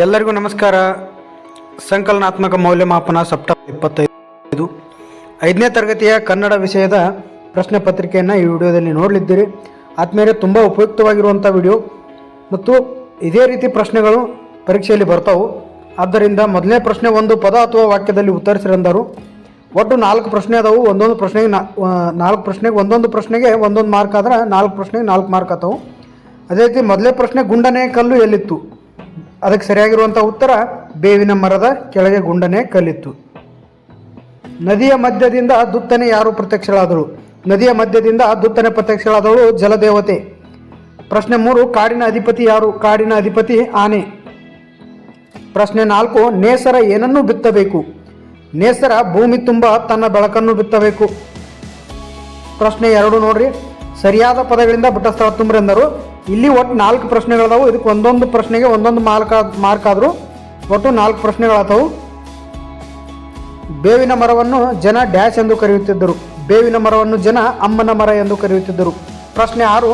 ಎಲ್ಲರಿಗೂ ನಮಸ್ಕಾರ. ಸಂಕಲನಾತ್ಮಕ ಮೌಲ್ಯಮಾಪನ ಸೆಪ್ಟೆಂಬರ್ ಇಪ್ಪತ್ತೈದು. ಐದನೇ ತರಗತಿಯ ಕನ್ನಡ ವಿಷಯದ ಪ್ರಶ್ನೆ ಪತ್ರಿಕೆಯನ್ನು ಈ ವಿಡಿಯೋದಲ್ಲಿ ನೋಡಲಿದ್ದೀರಿ. ಆದಮೇಲೆ ತುಂಬ ಉಪಯುಕ್ತವಾಗಿರುವಂಥ ವಿಡಿಯೋ. ಮತ್ತು ಇದೇ ರೀತಿ ಪ್ರಶ್ನೆಗಳು ಪರೀಕ್ಷೆಯಲ್ಲಿ ಬರ್ತಾವು. ಆದ್ದರಿಂದ ಮೊದಲನೇ ಪ್ರಶ್ನೆ ಒಂದು ಪದ ಅಥವಾ ವಾಕ್ಯದಲ್ಲಿ ಉತ್ತರಿಸಿರಂದರು. ಒಟ್ಟು ನಾಲ್ಕು ಪ್ರಶ್ನೆ ಅದಾವು. ಒಂದೊಂದು ಪ್ರಶ್ನೆಗೆ ನಾಲ್ಕು ಪ್ರಶ್ನೆಗೆ ಒಂದೊಂದು ಪ್ರಶ್ನೆಗೆ ಒಂದೊಂದು ಮಾರ್ಕ್ ಆದ್ರೆ ನಾಲ್ಕು ಪ್ರಶ್ನೆಗೆ ನಾಲ್ಕು ಮಾರ್ಕ್ ಆತಾವು. ಅದೇ ರೀತಿ ಮೊದಲೇ ಪ್ರಶ್ನೆ ಗುಂಡನೆ ಕಲ್ಲು ಎಲ್ಲಿತ್ತು? ಅದಕ್ಕೆ ಸರಿಯಾಗಿರುವಂಥ ಉತ್ತರ ಬೇವಿನ ಮರದ ಕೆಳಗೆ ಗುಂಡನೆ ಕಲಿತು ನದಿಯ ಮಧ್ಯದಿಂದ ದುತ್ತನೆ ಯಾರು ಪ್ರತ್ಯಕ್ಷಳಾದಳು? ನದಿಯ ಮಧ್ಯದಿಂದ ದುತ್ತನೆ ಪ್ರತ್ಯಕ್ಷಳಾದವಳು ಜಲದೇವತೆ. ಪ್ರಶ್ನೆ ಮೂರು, ಕಾಡಿನ ಅಧಿಪತಿ ಯಾರು? ಕಾಡಿನ ಅಧಿಪತಿ ಆನೆ. ಪ್ರಶ್ನೆ ನಾಲ್ಕು, ನೇಸರ ಏನನ್ನು ಬಿತ್ತಬೇಕು? ನೇಸರ ಭೂಮಿ ತುಂಬ, ತನ್ನ ಬೆಳಕನ್ನು ಬಿತ್ತಬೇಕು. ಪ್ರಶ್ನೆ ಎರಡು ನೋಡ್ರಿ. ಸರಿಯಾದ ಪದಗಳಿಂದ ಬಿಟ್ಟ ಸ್ಥಳ ತುಂಬ್ರಿ ಎಂದರು ಇಲ್ಲಿ ಒಟ್ಟು ನಾಲ್ಕು ಪ್ರಶ್ನೆಗಳದಾವು. ಇದಕ್ಕೆ ಒಂದೊಂದು ಪ್ರಶ್ನೆಗೆ ಒಂದೊಂದು ಮಾರ್ಕ್ ಮಾರ್ಕ್ ಆದರೂ ಒಟ್ಟು ನಾಲ್ಕು ಪ್ರಶ್ನೆಗಳಾದವು ಬೇವಿನ ಮರವನ್ನು ಜನ ಡ್ಯಾಶ್ ಎಂದು ಕರೆಯುತ್ತಿದ್ದರು. ಬೇವಿನ ಮರವನ್ನು ಜನ ಅಮ್ಮನ ಮರ ಎಂದು ಕರೆಯುತ್ತಿದ್ದರು. ಪ್ರಶ್ನೆ ಆರು,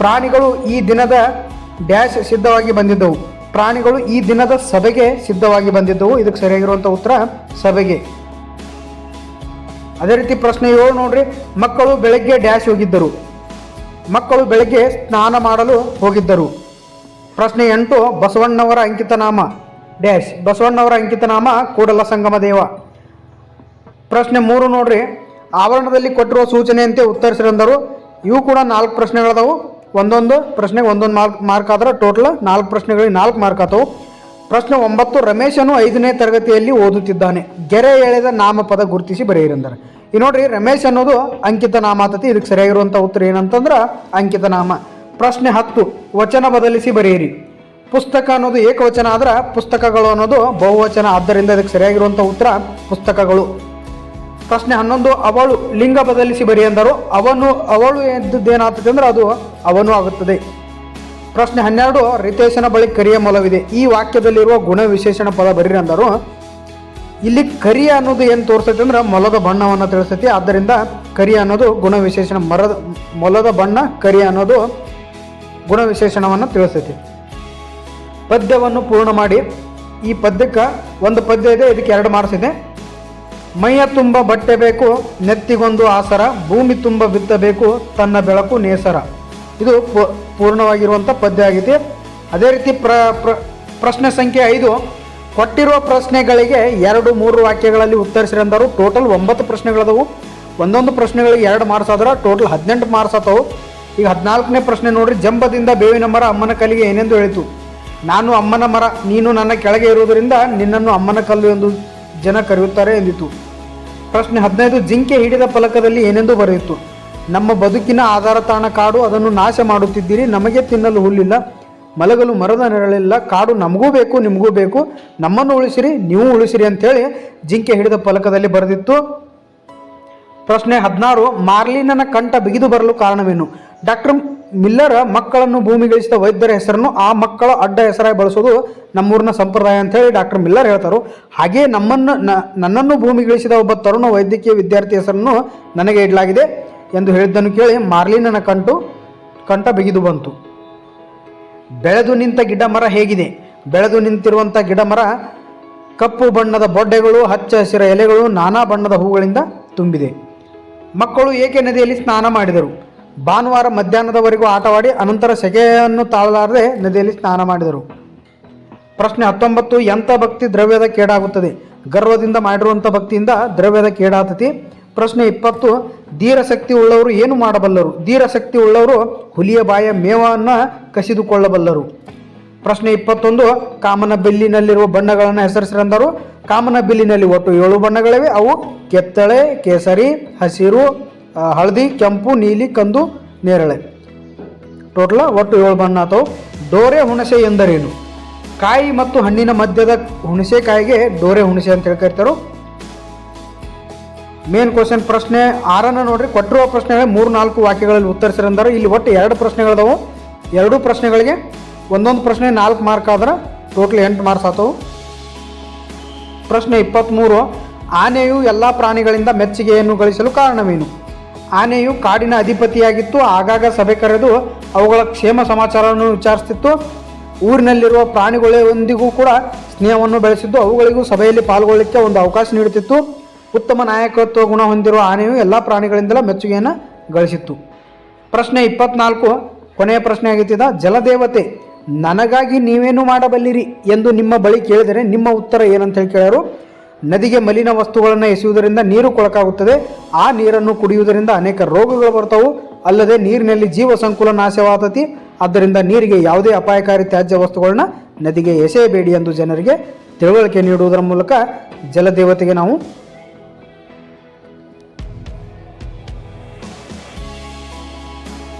ಪ್ರಾಣಿಗಳು ಈ ದಿನದ ಡ್ಯಾಶ್ ಸಿದ್ಧವಾಗಿ ಬಂದಿದ್ದವು. ಪ್ರಾಣಿಗಳು ಈ ದಿನದ ಸಭೆಗೆ ಸಿದ್ಧವಾಗಿ ಬಂದಿದ್ದವು. ಇದಕ್ಕೆ ಸರಿಯಾಗಿರುವಂಥ ಉತ್ತರ, ಸಭೆಗೆ. ಅದೇ ರೀತಿ ಪ್ರಶ್ನೆ ಏಳು ನೋಡ್ರಿ, ಮಕ್ಕಳು ಬೆಳಗ್ಗೆ ಡ್ಯಾಶ್ ಹೋಗಿದ್ದರು. ಮಕ್ಕಳು ಬೆಳಗ್ಗೆ ಸ್ನಾನ ಮಾಡಲು ಹೋಗಿದ್ದರು. ಪ್ರಶ್ನೆ ಎಂಟು, ಬಸವಣ್ಣವರ ಅಂಕಿತನಾಮ. ಡ್ಯಾಶ್, ಬಸವಣ್ಣವರ ಅಂಕಿತನಾಮ, ಕೂಡಲ ಸಂಗಮ ದೇವ. ಪ್ರಶ್ನೆ ಮೂರು ನೋಡ್ರಿ. ಆವರಣದಲ್ಲಿ ಕೊಟ್ಟಿರುವ ಸೂಚನೆಯಂತೆ ಉತ್ತರಿಸಿರಂದರು. ಇವು ಕೂಡ ನಾಲ್ಕು ಪ್ರಶ್ನೆಗಳದವು. ಒಂದೊಂದು ಪ್ರಶ್ನೆಗೆ ಒಂದೊಂದು ಮಾರ್ಕ್ ಮಾರ್ಕ್ ಆದ್ರೆ ಟೋಟಲ್ ನಾಲ್ಕು ಪ್ರಶ್ನೆಗಳಿಗೆ ನಾಲ್ಕು ಮಾರ್ಕ್ ಆತವು. ಪ್ರಶ್ನೆ ಒಂಬತ್ತು, ರಮೇಶನು ಐದನೇ ತರಗತಿಯಲ್ಲಿ ಓದುತ್ತಿದ್ದಾನೆ. ಗೆರೆ ಎಳೆದ ನಾಮಪದ ಗುರುತಿಸಿ ಬರೆಯಿರಂದರೆ. ಈ ನೋಡ್ರಿ ರಮೇಶ್ ಅನ್ನೋದು ಅಂಕಿತ ನಾಮ ಆತತಿ. ಇದಕ್ಕೆ ಸರಿಯಾಗಿರುವಂಥ ಉತ್ತರ ಏನಂತಂದ್ರೆ ಅಂಕಿತ ನಾಮ ಪ್ರಶ್ನೆ ಹತ್ತು, ವಚನ ಬದಲಿಸಿ ಬರೆಯಿರಿ. ಪುಸ್ತಕ ಅನ್ನೋದು ಏಕವಚನ ಆದ್ರೆ ಪುಸ್ತಕಗಳು ಅನ್ನೋದು ಬಹುವಚನ. ಆದ್ದರಿಂದ ಇದಕ್ಕೆ ಸರಿಯಾಗಿರುವಂಥ ಉತ್ತರ ಪುಸ್ತಕಗಳು. ಪ್ರಶ್ನೆ ಹನ್ನೊಂದು, ಅವಳು ಲಿಂಗ ಬದಲಿಸಿ ಬರಿ ಎಂದರು ಅವನು, ಅವಳು ಎದ್ದದ್ದೇನಾಗ್ತದೆ ಅಂದ್ರೆ ಅದು ಅವನು ಆಗುತ್ತದೆ. ಪ್ರಶ್ನೆ ಹನ್ನೆರಡು, ರಿತೇಶನ ಬಳಿ ಕರಿಯ ಮೊಲವಿದೆ. ಈ ವಾಕ್ಯದಲ್ಲಿರುವ ಗುಣ ವಿಶೇಷಣ ಪದ ಬರೀರಿ ಅಂದರು. ಇಲ್ಲಿ ಕರಿ ಅನ್ನೋದು ಏನು ತೋರಿಸ್ತೈತೆ ಅಂದ್ರೆ ಮೊಲದ ಬಣ್ಣವನ್ನು ತಿಳಿಸ್ತೈತಿ ಆದ್ದರಿಂದ ಕರಿ ಅನ್ನೋದು ಗುಣ ವಿಶೇಷಣ ಮರದ, ಮೊಲದ ಬಣ್ಣ, ಕರಿ ಅನ್ನೋದು ಗುಣ ವಿಶೇಷಣವನ್ನ ತಿಳಿಸ್ತೈತಿ ಪದ್ಯವನ್ನು ಪೂರ್ಣ ಮಾಡಿ. ಈ ಪದ್ಯಕ್ಕೆ ಒಂದು ಪದ್ಯ ಇದೆ, ಇದಕ್ಕೆ ಎರಡು ಮಾರ್ಕ್ಸ್ ಮೈಯ ತುಂಬ ಬಟ್ಟೆ ಬೇಕು, ನೆತ್ತಿಗೊಂದು ಆಸರ, ಭೂಮಿ ತುಂಬ ಬಿತ್ತಬೇಕು ತನ್ನ ಬೆಳಕು ನೇಸರ. ಇದು ಪೂರ್ಣವಾಗಿರುವಂಥ ಪದ್ಯ ಆಗಿದೆ ಅದೇ ರೀತಿ ಪ್ರ- ಪ್ರಶ್ನೆ ಸಂಖ್ಯೆ ಐದು. ಕೊಟ್ಟಿರುವ ಪ್ರಶ್ನೆಗಳಿಗೆ ಎರಡು ಮೂರು ವಾಕ್ಯಗಳಲ್ಲಿ ಉತ್ತರಿಸಿರಂದರು. ಟೋಟಲ್ ಒಂಬತ್ತು ಪ್ರಶ್ನೆಗಳದವು. ಒಂದೊಂದು ಪ್ರಶ್ನೆಗಳಿಗೆ ಎರಡು ಮಾರ್ಕ್ಸ್ ಆದ್ರೆ. ಟೋಟಲ್ ಹದಿನೆಂಟು ಮಾರ್ಕ್ಸ್ ಆತವು. ಈಗ ಹದಿನಾಲ್ಕನೇ ಪ್ರಶ್ನೆ ನೋಡ್ರಿ. ಜಂಬದಿಂದ ಬೇವಿನ ಮರ ಅಮ್ಮನ ಕಲ್ಲಿಗೆ ಏನೆಂದು ಹೇಳಿತು. ನಾನು ಅಮ್ಮನ ಮರ, ನೀನು ನನ್ನ ಕೆಳಗೆ ಇರುವುದರಿಂದ ನಿನ್ನನ್ನು ಅಮ್ಮನ ಕಲ್ಲು ಎಂದು ಜನ ಕರೆಯುತ್ತಾರೆ ಎಂದಿತು. ಪ್ರಶ್ನೆ ಹದಿನೈದು, ಜಿಂಕೆ ಹಿಡಿದ ಫಲಕದಲ್ಲಿ ಏನೆಂದು ಬರೆಯಿತು. ನಮ್ಮ ಬದುಕಿನ ಆಧಾರ ತಾಣ ಕಾಡು, ಅದನ್ನು ನಾಶ ಮಾಡುತ್ತಿದ್ದೀರಿ. ನಮಗೆ ತಿನ್ನಲು ಹುಲ್ಲಿಲ್ಲ. ಮಲಗಲು ಮರದ ನೆರಳಿಲ್ಲ, ಕಾಡು ನಮಗೂ ಬೇಕು, ನಿಮಗೂ ಬೇಕು. ನಮ್ಮನ್ನು ಉಳಿಸಿರಿ, ನೀವು ಉಳಿಸಿರಿ ಅಂತೇಳಿ ಜಿಂಕೆ ಹಿಡಿದ ಫಲಕದಲ್ಲಿ ಬರೆದಿತ್ತು. ಪ್ರಶ್ನೆ ಹದಿನಾರು, ಮಾರ್ಲಿನನ ಕಂಠ ಬಿಗಿದು ಬರಲು ಕಾರಣವೇನು? ಡಾಕ್ಟರ್ ಮಿಲ್ಲರ್ ಮಕ್ಕಳನ್ನು ಭೂಮಿಗಿಳಿಸಿದ ವೈದ್ಯರ ಹೆಸರನ್ನು ಆ ಮಕ್ಕಳ ಅಡ್ಡ ಹೆಸರಾಗಿ ಬಳಸೋದು ನಮ್ಮೂರಿನ ಸಂಪ್ರದಾಯ ಅಂತ ಹೇಳಿ ಡಾಕ್ಟರ್ ಮಿಲ್ಲರ್ ಹೇಳ್ತಾರೆ. ಹಾಗೆಯೇ ನಮ್ಮನ್ನು ನನ್ನನ್ನು ಭೂಮಿಗಿಳಿಸಿದ ಒಬ್ಬ ತರುಣ ವೈದ್ಯಕೀಯ ವಿದ್ಯಾರ್ಥಿ ಹೆಸರನ್ನು ನನಗೆ ಇಡಲಾಗಿದೆ ಎಂದು ಹೇಳಿದ್ದನ್ನು ಕೇಳಿ ಮಾರ್ಲಿನನ ಕಂಟು, ಕಂಠ ಬಿಗಿದು ಬಂತು. ಬೆಳೆದು ನಿಂತ ಗಿಡ ಮರ ಹೇಗಿದೆ? ಬೆಳೆದು ನಿಂತಿರುವಂಥ ಗಿಡ ಮರ ಕಪ್ಪು ಬಣ್ಣದ ಬೊಡ್ಡೆಗಳು, ಹಚ್ಚ ಹಸಿರ ಎಲೆಗಳು, ನಾನಾ ಬಣ್ಣದ ಹೂಗಳಿಂದ ತುಂಬಿದೆ. ಮಕ್ಕಳು ಏಕೆ ನದಿಯಲ್ಲಿ ಸ್ನಾನ ಮಾಡಿದರು? ಭಾನುವಾರ ಮಧ್ಯಾಹ್ನದವರೆಗೂ ಆಟವಾಡಿ ಅನಂತರ ಸೆಕೆಯನ್ನು ತಾಳಲಾರದೆ ನದಿಯಲ್ಲಿ ಸ್ನಾನ ಮಾಡಿದರು. ಪ್ರಶ್ನೆ ಹತ್ತೊಂಬತ್ತು, ಎಂಥ ಭಕ್ತಿ ದ್ರವ್ಯದ ಕೇಡಾಗುತ್ತದೆ? ಗರ್ವದಿಂದ ಮಾಡಿರುವಂಥ ಭಕ್ತಿಯಿಂದ ದ್ರವ್ಯದ ಕೇಡಾತತಿ. ಪ್ರಶ್ನೆ ಇಪ್ಪತ್ತು, ಧೀರಶಕ್ತಿ ಉಳ್ಳವರು ಏನು ಮಾಡಬಲ್ಲರು? ಧೀರಶಕ್ತಿ ಉಳ್ಳವರು ಹುಲಿಯ ಬಾಯ ಮೇವನ್ನು ಕಸಿದುಕೊಳ್ಳಬಲ್ಲರು. ಪ್ರಶ್ನೆ ಇಪ್ಪತ್ತೊಂದು ಕಾಮನ ಬಿಲ್ಲಿನಲ್ಲಿರುವ ಬಣ್ಣಗಳನ್ನು ಹೆಸರಿಸಿರಂದರು. ಕಾಮನ ಬಿಲ್ಲಿನಲ್ಲಿ ಒಟ್ಟು ಏಳು ಬಣ್ಣಗಳಿವೆ. ಅವು ಕೆತ್ತಳೆ, ಕೇಸರಿ, ಹಸಿರು ಹಳದಿ, ಕೆಂಪು, ನೀಲಿ, ಕಂದು, ನೇರಳೆ. ಟೋಟಲ್ ಒಟ್ಟು ಏಳು ಬಣ್ಣ ಅಥವಾ ಡೋರೆ ಹುಣಸೆ ಎಂದರೇನು? ಕಾಯಿ ಮತ್ತು ಹಣ್ಣಿನ ಮಧ್ಯದ ಹುಣಸೆಕಾಯಿಗೆ ಡೋರೆ ಹುಣಸೆ ಅಂತ ಹೇಳಿ ಕರಿತಾರೆ ಮೇನ್ ಕ್ವಶನ್ ಪ್ರಶ್ನೆ ಆರನ್ನ ನೋಡ್ರಿ, ಕೊಟ್ಟಿರುವ ಪ್ರಶ್ನೆ ಮೂರು ನಾಲ್ಕು ವಾಕ್ಯಗಳಲ್ಲಿ ಉತ್ತರಿಸಿರಂದ್ರೆ ಇಲ್ಲಿ ಒಟ್ಟು ಎರಡು ಪ್ರಶ್ನೆಗಳದವು. ಎರಡೂ ಪ್ರಶ್ನೆಗಳಿಗೆ ಒಂದೊಂದು ಪ್ರಶ್ನೆ ನಾಲ್ಕು ಮಾರ್ಕ್ ಆದ್ರೆ ಟೋಟಲ್ ಎಂಟು ಮಾರ್ಕ್ಸ್ ಆತವು. ಪ್ರಶ್ನೆ ಇಪ್ಪತ್ತ್ಮೂರು ಆನೆಯು ಎಲ್ಲ ಪ್ರಾಣಿಗಳಿಂದ ಮೆಚ್ಚುಗೆಯನ್ನು ಗಳಿಸಲು ಕಾರಣವೇನು? ಆನೆಯು ಕಾಡಿನ ಅಧಿಪತಿಯಾಗಿತ್ತು, ಆಗಾಗ ಸಭೆ ಕರೆದು ಅವುಗಳ ಕ್ಷೇಮ ಸಮಾಚಾರವನ್ನು ವಿಚಾರಿಸ್ತಿತ್ತು. ಊರಿನಲ್ಲಿರುವ ಪ್ರಾಣಿಗಳೊಂದಿಗೂ ಕೂಡ ಸ್ನೇಹವನ್ನು ಬೆಳೆಸಿದ್ದು, ಅವುಗಳಿಗೂ ಸಭೆಯಲ್ಲಿ ಪಾಲ್ಗೊಳ್ಳಲಿಕ್ಕೆ ಒಂದು ಅವಕಾಶ ನೀಡುತ್ತಿತ್ತು. ಉತ್ತಮ ನಾಯಕತ್ವ ಗುಣ ಹೊಂದಿರುವ ಆನೆಯು ಎಲ್ಲ ಪ್ರಾಣಿಗಳಿಂದಲೂ ಮೆಚ್ಚುಗೆಯನ್ನು ಗಳಿಸಿತ್ತು. ಪ್ರಶ್ನೆ ಇಪ್ಪತ್ನಾಲ್ಕು, ಕೊನೆಯ ಪ್ರಶ್ನೆ ಆಗಿತ್ತಿದ, ಜಲದೇವತೆ, ನನಗಾಗಿ ನೀವೇನು ಮಾಡಬಲ್ಲಿರಿ ಎಂದು ನಿಮ್ಮ ಬಳಿ ಕೇಳಿದರೆ ನಿಮ್ಮ ಉತ್ತರ ಏನಂತ ಹೇಳಿ ಕೇಳರು? ನದಿಗೆ ಮಲಿನ ವಸ್ತುಗಳನ್ನು ಎಸೆಯುವುದರಿಂದ ನೀರು ಕೊಳಕಾಗುತ್ತದೆ, ಆ ನೀರನ್ನು ಕುಡಿಯುವುದರಿಂದ ಅನೇಕ ರೋಗಗಳು ಬರ್ತವು ಅಲ್ಲದೆ ನೀರಿನಲ್ಲಿ ಜೀವ ಸಂಕುಲ ನಾಶವಾದತಿ ಆದ್ದರಿಂದ ನೀರಿಗೆ ಯಾವುದೇ ಅಪಾಯಕಾರಿ ತ್ಯಾಜ್ಯ ವಸ್ತುಗಳನ್ನ ನದಿಗೆ ಎಸೆಯಬೇಡಿ ಎಂದು ಜನರಿಗೆ ತಿಳುವಳಿಕೆ ನೀಡುವುದರ ಮೂಲಕ ಜಲದೇವತೆಗೆ ನಾವು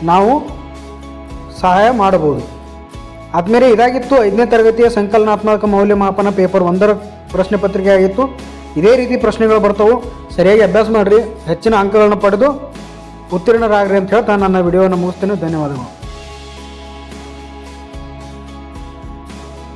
ನಾವು ಸಹಾಯ ಮಾಡಬಹುದು. ಆದಮೇಲೆ ಇದಾಗಿತ್ತು ಐದನೇ ತರಗತಿಯ ಸಂಕಲನಾತ್ಮಕ ಮೌಲ್ಯಮಾಪನ ಪೇಪರ್ ಒಂದರ ಪ್ರಶ್ನೆ ಪತ್ರಿಕೆ ಆಗಿತ್ತು ಇದೇ ರೀತಿ ಪ್ರಶ್ನೆಗಳು ಬರ್ತವು. ಸರಿಯಾಗಿ ಅಭ್ಯಾಸ ಮಾಡಿರಿ. ಹೆಚ್ಚಿನ ಅಂಕಗಳನ್ನು ಪಡೆದು ಉತ್ತೀರ್ಣರಾಗ್ರಿ ಅಂತ ಹೇಳ್ತಾ ನನ್ನ ವಿಡಿಯೋವನ್ನು ಮುಗಿಸ್ತೇನೆ. ಧನ್ಯವಾದಗಳು.